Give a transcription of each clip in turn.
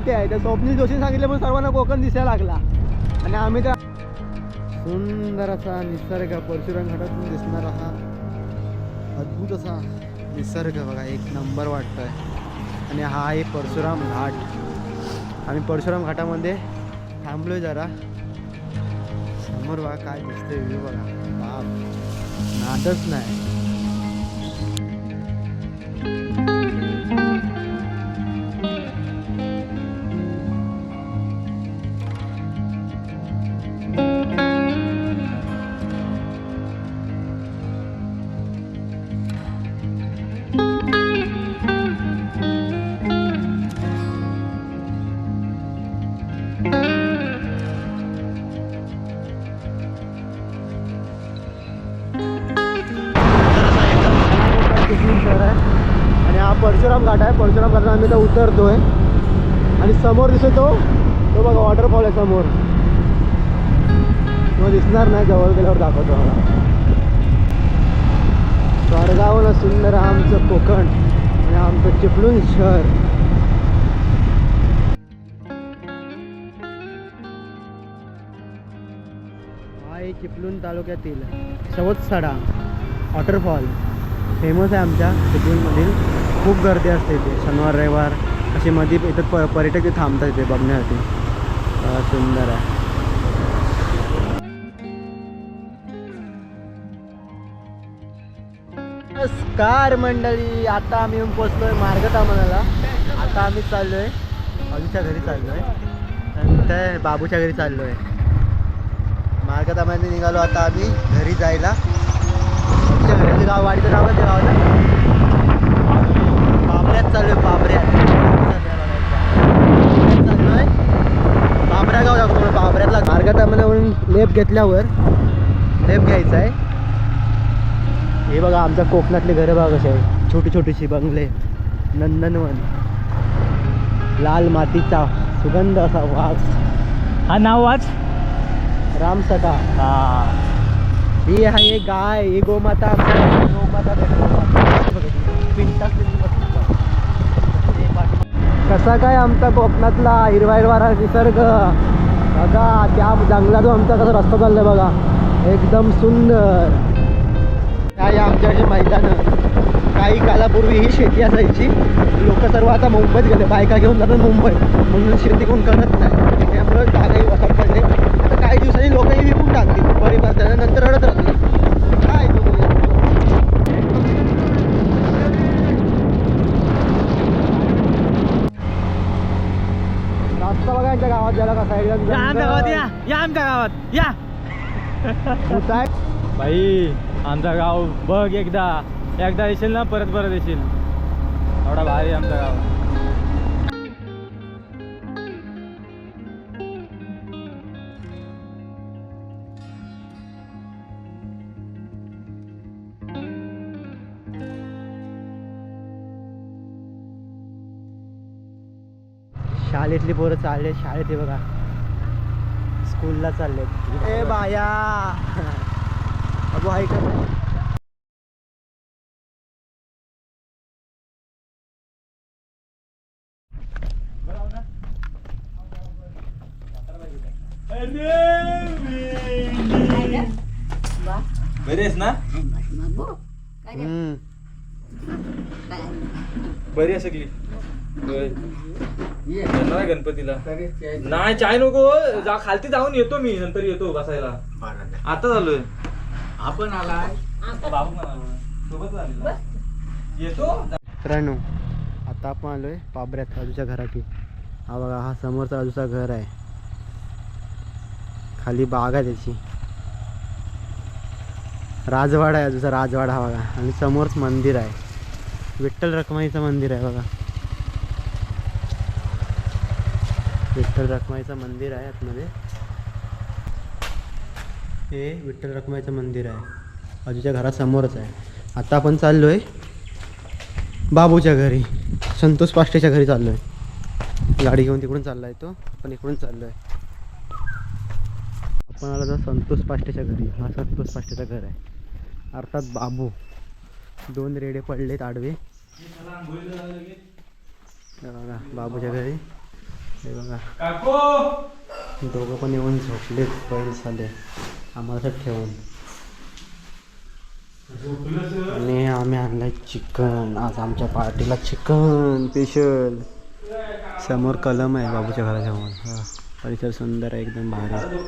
माहिती ते आहे. त्या स्वप्नील जोशी सांगितलं पण सर्वांना कोकण दिसायला लागला. आणि आम्ही त्या सुंदर असा निसर्ग परशुराम घाटातून दिसणारा हा अद्भुत असा निसर्ग बघा एक नंबर वाटतोय. आणि हा आहे परशुराम घाट. आम्ही परशुराम घाटामध्ये थांबलोय जरा. समोर बघा काय दिसतंय व्ह्यू बघा. बाप. नादच नाही. परशुराम घाट आहे. परशुराम घाटात आम्ही इथं आहे आणि समोर दिसतो तो. बघा वॉटरफॉल आहे समोर. तो दिसणार नाही जवळ गेल्यावर दाखवतो मला स्वर्गावन सुंदर आमचं कोकण आणि आमचं चिपळूण शहर. हा आहे चिपळूण तालुक्यातील सवत्सडा वॉटरफॉल फेमस आहे आमच्या सिटीमधील. खूप गर्दी असते इथे. शनिवार रविवार असे मध्ये इथं प पर्यटक इथे थांबतात इथे बघण्यासाठी. सुंदर आहे. नमस्कार मंडळी. आता आम्ही येऊन पोचलोय मार्गता म्हणाला. आता आम्ही चाललो आहे बाजूच्या घरी चाललो आहे नंतर बाबूच्या घरी चाललो आहे मार्गतामध्ये निघालो आता आम्ही घरी जायला. गाव वाडीचं आहे ते गावाला बाबऱ्यात चाललोय बाबऱ्यात. बाबऱ्यात चाललोय. बाबऱ्या गाव दाखवतो बाबऱ्यातला मार्गतामधून लेप घेतल्यावर लेप घ्यायचा आहे. हे बघा आमच्या कोकणातले घरं बघा कसे आहे छोटी छोटीशी बंगले नंदनवन लाल मातीचा सुगंध असा वास. हा नाव वाच. रामसटा हा. ही आहे एक गाय ही गोमाता गोमाता कसा काय आमचा कोकणातला हिरवा हिरवा निसर्ग? बघा त्या जंगलातून आमचा कसा रस्ता चाललाय बघा. एकदम सुंदर. काय आमच्याकडे मैदानं? काही कालापूर्वी ही शेती असायची. लोक सर्व आता मुंबईत गेले. बायका घेऊन जातात मुंबईत. म्हणून शेती कोण करत नाही. त्यामुळे परिवर्तन नंतर रडत काय रस्ता बघा यांच्या गावात आमच्या गावात या. या आमच्या गावात. या. बाई आमचं गाव बघ एकदा. एकदा येशील ना परत परत येशील. एवढा भारी आमचं गाव. शाळेतली पोरं चालले शाळेत हे बघा. स्कूलला चाललेत. ए बाया. अबो आहे का बरी आहेस ना. बरी आहे सगळी. येणार गणपतीला. नाही चाय नको जा खालती जाऊन येतो मी नंतर येतो बसायला. आता झालोय आपण आलाय. बाबू आलेलो. येतो. मित्रांनो आता आपण आलोय पाबऱ्यात बाजूच्या घराची हा बघा हा समोरचा बाजूचा घर आहे. खाली बाग आहे त्याची. राजवाडा आहे तुझा राजवाडा हा बघा. आणि समोरच मंदिर आहे. विठ्ठल रखमाईचं मंदिर आहे बघा. विठ्ठल रखमाईचं मंदिर आहे आतमध्ये. हे विठ्ठल रखमाईचं मंदिर आहे. आजूच्या घरासमोरच आहे. आता आपण चाललो आहे बाबूच्या घरी. संतोष पाष्टेच्या घरी चाललो आहे गाडी घेऊन तिकडून चालला आहे तो आपण इकडून चाललो आहे आपण आला तर संतोष पाष्टेच्या घरी. हा संतोष पाष्टेचं घर आहे. अर्थात बाबू. दोन रेडे पडलेत आडवे. बघा बाबूच्या घरी. हे बघा. काकू! दोघं पण येऊन झोपलेत बैल झाले आम्हाला ठेवून. आणि आम्ही आणलाय चिकन. आज आमच्या पार्टीला चिकन स्पेशल समोर कलम आहे बाबूच्या घरासमोर हा. परिसर सुंदर आहे एकदम भारी.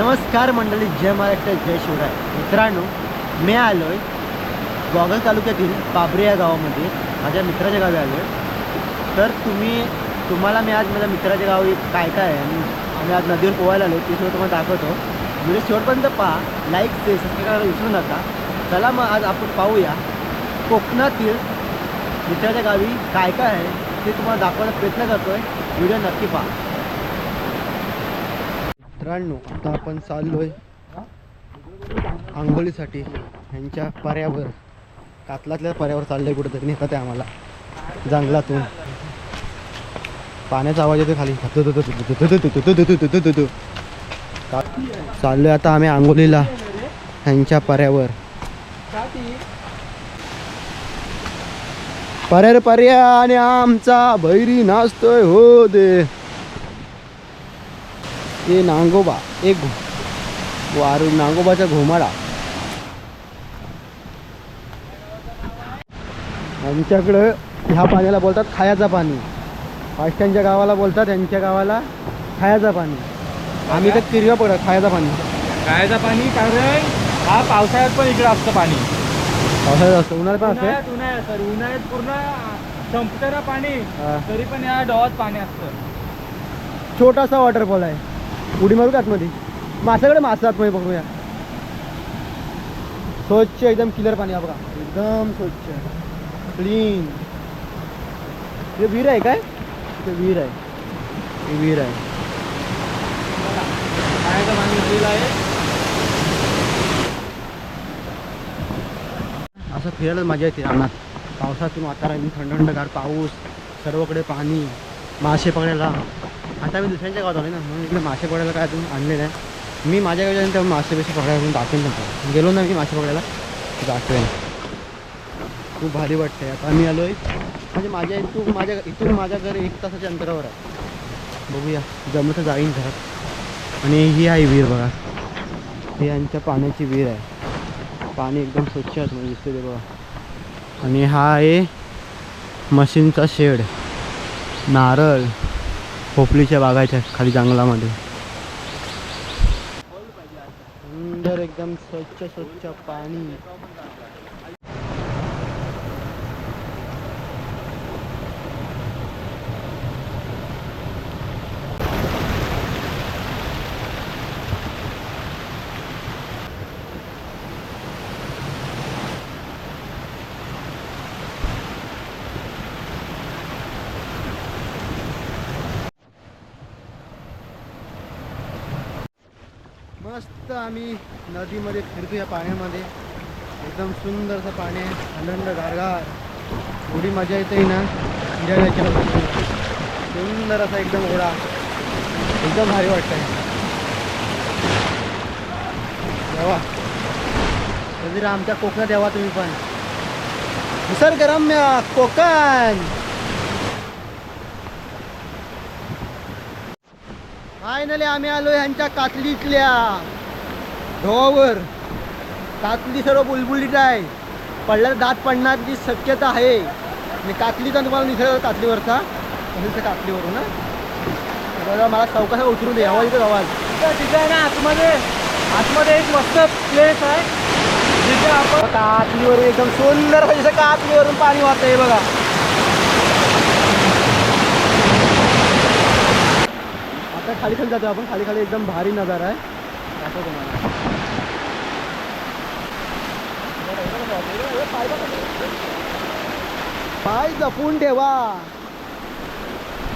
नमस्कार मंडळी जय महाराष्ट्र जय शिवराय. मित्रांनो मी आलो आहे गोगल तालुक्यातील पाबरे या गावामध्ये माझ्या मित्राच्या गावी आलो तर तुम्ही तुम्हाला मी आज माझ्या मित्राच्या गावी काय काय आहे आणि आम्ही आज नदीवर पोहायला आलो ते सगळं तुम्हाला दाखवतो. व्हिडिओ शेवटपर्यंत पहा लाईक ते सबस्क्राईब विसरू नका. चला मग आज आपण पाहूया कोकणातील मित्राच्या गावी काय काय आहे ते तुम्हाला दाखवायचा प्रयत्न करतो आहे व्हिडिओ नक्की पहा. मित्रांनो आता आपण चाललो आहे आंघोळीसाठी ह्यांच्या पर्यावर. कातलातल्या पर्यावर चाललंय कुठेतरी नेतात आहे आम्हाला जंगलातून पाण्याचा आवाज येतो खाली चाललोय आता आम्ही आंघोलीला ह्यांच्या पर्यावर पर्यार पर्या आणि आमचा भैरी नाचतोय हो दे हे नांगोबा एक वारू नांगोबाचा घोमाडा आमच्याकडं ह्या पाण्याला बोलतात खायाचा पाणी. पाष्ट्यांच्या गावाला बोलतात यांच्या गावाला खायाचा पाणी. आम्ही तर किरवा पडत खायाचा पाणी. खायचं पाणी कारण हा पावसाळ्यात पण इकडे असतं पाणी. पावसाळ्यात असतं उन्हाळ्यात पण असते? उन्हाळ्यात उन्हाळ्यात सर उन्हाळ्यात पूर्ण संपतं ना पाणी हा. तरी पण या डोहात पाणी असतं. छोटासा वॉटरफॉल आहे. उडी मारू का आतमध्ये? मासाकडे मासा आतमध्ये बघूया. स्वच्छ एकदम क्लिअर पाणी आहे बघा. एकदम स्वच्छ. क्लीन हे विहीर आहे काय? ते विहीर आहे. हे विहीर आहे. आहे असं फिरायला मजा येते रानात. पावसातून वातावरण थंड थंडगार पाऊस सर्वकडे पाणी मासे पकडायला. आता मी दुसऱ्यांच्या गावात आलो ना म्हणून इकडे मासे पकडायला काय अजून आणले नाही. मी माझ्या गावी तेव्हा मासे पैसे पकडायला अजून दाखवेन गेलो ना मी मासे पकडायला. दाखवेन खूप भारी वाटतंय. आता आम्ही आलो आहे म्हणजे माझ्या इथून माझ्या इथून माझ्या घर एक तासाच्या अंतरावर आहे. बघूया. जमलं तर जाईन घरात. आणि ही आहे विहीर बघा. हे यांच्या पाण्याची विहीर आहे. पाणी एकदम स्वच्छ आहे म्हणजे दिसते ते बघा. आणि हा आहे मशीनचा शेड. नारळ खोपलीच्या बागाच्या खाली जंगलामध्ये. सुंदर एकदम स्वच्छ स्वच्छ पाणी. मस्त आम्ही नदीमध्ये फिरतो या पाण्यामध्ये. एकदम सुंदर असं पाणी आहे. आनंद गारगार. एवढी मजा येते ना. फिरायला सुंदर असा एकदम ओढा एकदम भारी वाटतंय. देवा. कधी आमच्या कोकणात यावा तुम्ही पण. निसर्गरम्य कोकण. फायनली आम्ही आलो ह्यांच्या कातलीतल्या. ढोवर. कातली सर्व बुलबुलीत आहे. पडल्याला दात पडण्याची शक्यता आहे. मी कातलीचा तुम्हाला निसर्ग कातलीवरचा तसंच कातलीवरून ना तर मला चौकासा उतरून दे. आवाज येतो आवाज तिथे आहे ना आतमध्ये. आतमध्ये एक मस्त प्लेस आहे. जिथे आपण कातलीवर एकदम सुंदर म्हणजे कातलीवरून पाणी वाहतंय बघा. आता खाली खाली जातो आपण. खाली खाली एकदम भारी नजारा आहे. दाखवतो तुम्हाला पाय जपून ठेवा.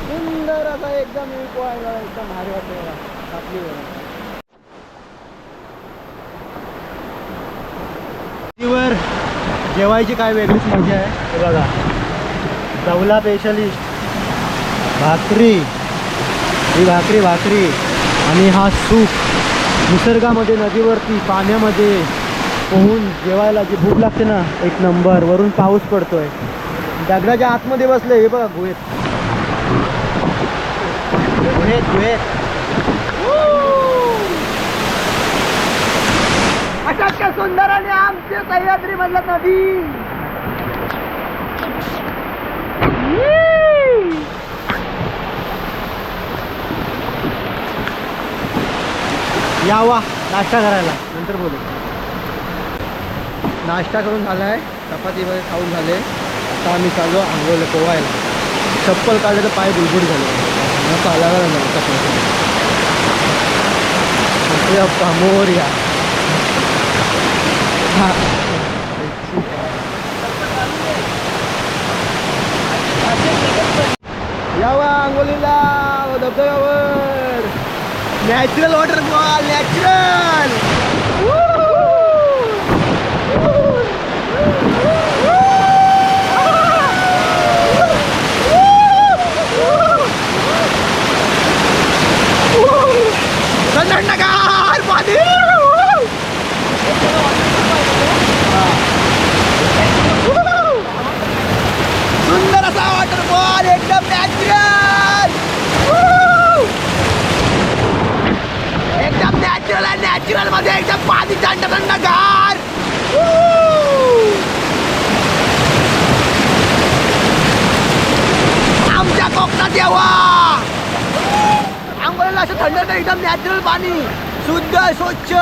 सुंदर असा एकदम एक वाढला, एकदम भारी वाटते बघा. आपली बघा. वर जेवायची काय वेगळीच मजा आहे. हे बघा. जवला स्पेशलिस्ट भाकरी. ही भाकरी भाकरी. आणि हा सूप निसर्गामध्ये नदीवरती पाण्यामध्ये पोहून जेवायला जी भूक लागते ना एक नंबर. वरून पाऊस पडतोय. दगडाच्या आतमध्ये बसले हे बघा गुहेत. गुहेत गुहेत. अशा सुंदर आणि आमचे सह्याद्री मधलं नदी. यावा नाश्ता करायला. नंतर बोलू. नाश्ता करून झाला आहे चपाती वगैरे खाऊन झाले. आता आम्ही चाललो आंघोळ पोवायला. चप्पल काढले तर पाय बुलबुल झाले. मग चालायला नाही चप्पल मोर्या. यावा आंघोलीला धबधब्यावर. Natural waterfall natural! थंडगार पाणी सुंदर असा वॉटरफॉल एकदम नॅचरल एकदम नॅचरलमध्ये एकदम पाणी थंड थंड गार आमच्या कोकणात यावा. आंघोळीला असं थंड एकदम नॅचरल पाणी. शुद्ध स्वच्छ.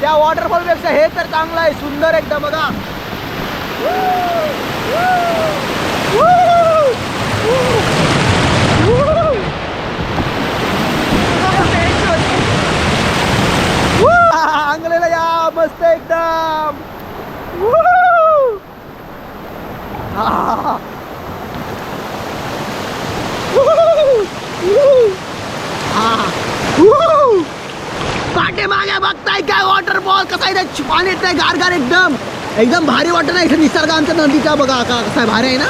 त्या वॉटरफॉलपेक्षा हे तर चांगलं आहे सुंदर एकदम बघा. आंगलेला मस्त एकदम. पाटे मागे बघताय काय वॉटरफॉल कसा आहे पाणी येत गार गार एकदम. एकदम भारी वाटत ना इथे निसर्ग आमच्या नदीचा बघा का कसा आहे भारी आहे ना?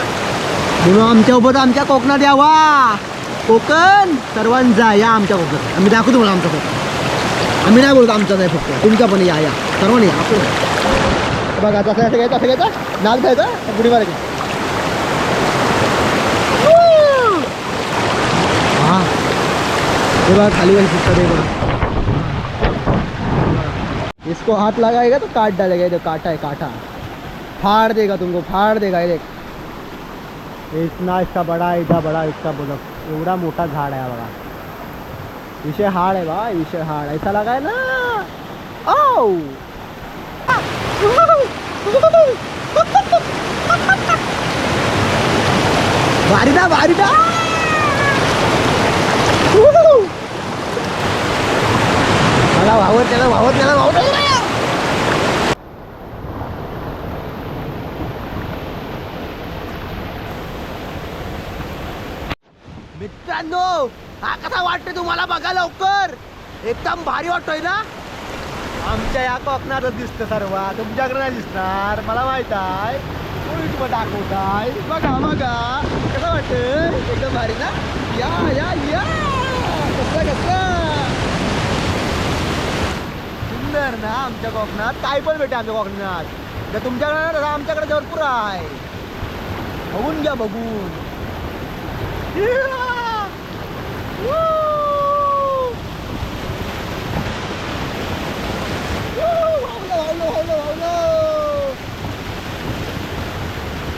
म्हणून आमच्यासोबत आमच्या कोकणात यावा. कोकण सर्वांचा या आमच्या कोकणात. आम्ही दाखवतो तुम्हाला आमच्या कोकण आम्ही नाही बोलतो आमचं नाही फक्त तुमच्या पण या या सर्वांनी या आपलं बघा तसं असं घ्यायचं असं घ्यायचं नाक घ्यायचं बुडी मारायची हा। ये बघा खाली वाली सिस्टर है। बघा इसको हाथ लगाएगा तो काट डालेगा देखो काटा है काटा। फाड़ देगा तुमको फाड़ देगा ये देख। इतना इसका बड़ा इतना बड़ा इसका बोला एवढा मोठा झाड आहे हा बघा विषय हाड आहे बा विषय हाड ऐसा लगा है ना ओ भारीदा भारीदा मला वावत त्याला वावत त्याला वावत मित्रांनो हा कसा वाटतोय तुम्हाला बघा लवकर. एकदम भारी वाटतोय ना? आमच्या या कोकणातच दिसतं सर्व. तुमच्याकडे नाही दिसणार. मला माहीत आहे. कोणी तुम्हाला दाखवताय. बघा बघा. कसं वाटतंय? एकदम भारी ना? या या या. कसं कसं? सुंदर ना आमच्या कोकणात. काय पण भेटे आमच्या कोकणात. जर तुमच्याकडे आमच्याकडे भरपूर आहे. बघून घ्या बघून.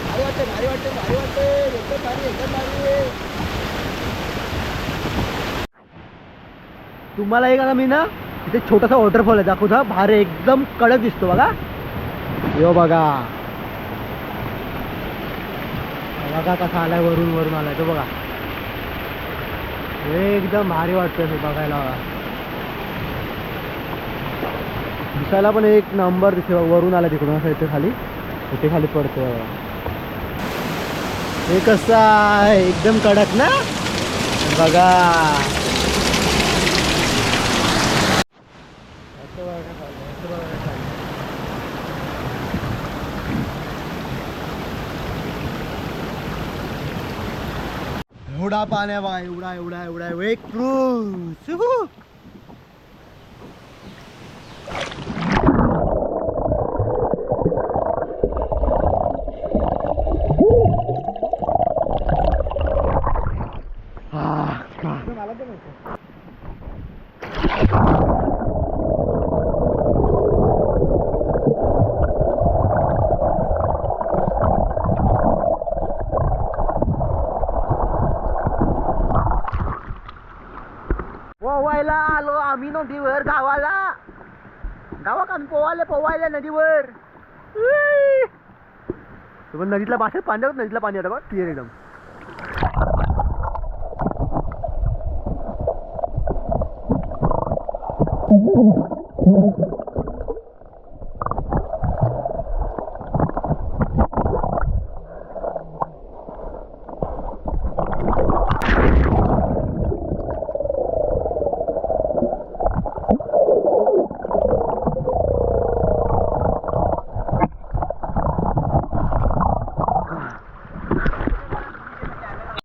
भारी वाटते भारी वाटते भारी वाटते एकदम भारी एकदम भारी तुम्हाला एक आता मी ना इथे छोटासा वॉटरफॉल आहे दाखवता भारी एकदम कडक दिसतो बघा. यो बघा. बघा कसा आलाय वरून वरून आलाय तो बघा. एकदम भारी वाटतं हे बघायला. दिसायला पण एक नंबर दिसते वरून आला तिकडून असं इथे खाली. इथे खाली पडतो हे कसं आहे? एकदम कडक ना? बघा असं बघा खाली, असं बघा खाली. घोडा पाण्या बघा एवढा एवढा एवढा एक क्रूज पोवायला आलो आम्ही नदीवर गावाला गावात आम्ही पोवायला पोवायला नदीवर उई. तो पण नदीतला पाणी पाणी होत नदीतला पाणी आता बघ क्लिअर एकदम.